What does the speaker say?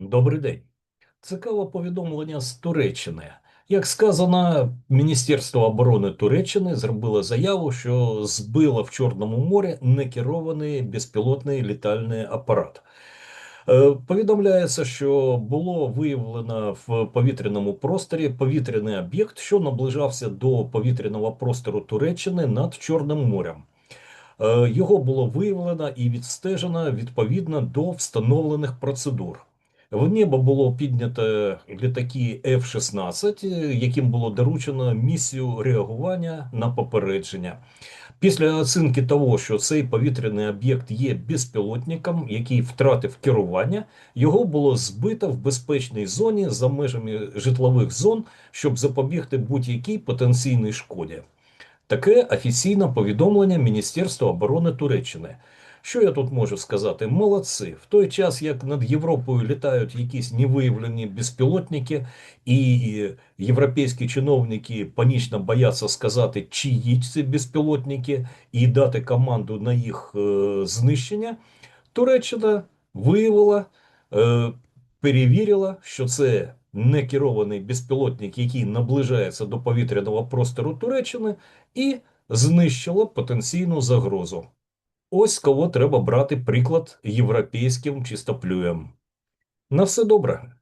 Добрий день. Цікаве повідомлення з Туреччини. Як сказано, Міністерство оборони Туреччини зробило заяву, що збило в Чорному морі некерований безпілотний літальний апарат. Е, Повідомляється, що було виявлено в повітряному просторі повітряний об'єкт, що наближався до повітряного простору Туреччини над Чорним морем. Е, Його було виявлено і відстежено відповідно до встановлених процедур. В небо було піднято літаки F-16, е, яким було доручено місію реагування на попередження. Після оцінки того, що цей повітряний об'єкт є безпілотником, який втратив керування, його було збито в безпечній зоні за межами житлових зон, щоб запобігти будь-якій потенційній шкоді. Таке офіційне повідомлення Міністерства оборони Туреччини. Що я тут можу сказати? Молодці. В той час, як над Європою літають якісь невиявлені безпілотники, і європейські чиновники панічно бояться сказати, чиї ці безпілотники, і дати команду на їх е, знищення, Туреччина виявила, е, перевірила, що це не керований безпілотник, який наближається до повітряного простору Туреччини, і знищила потенційну загрозу. Ось кого треба брати приклад європейським чистоплюєм. На все добре.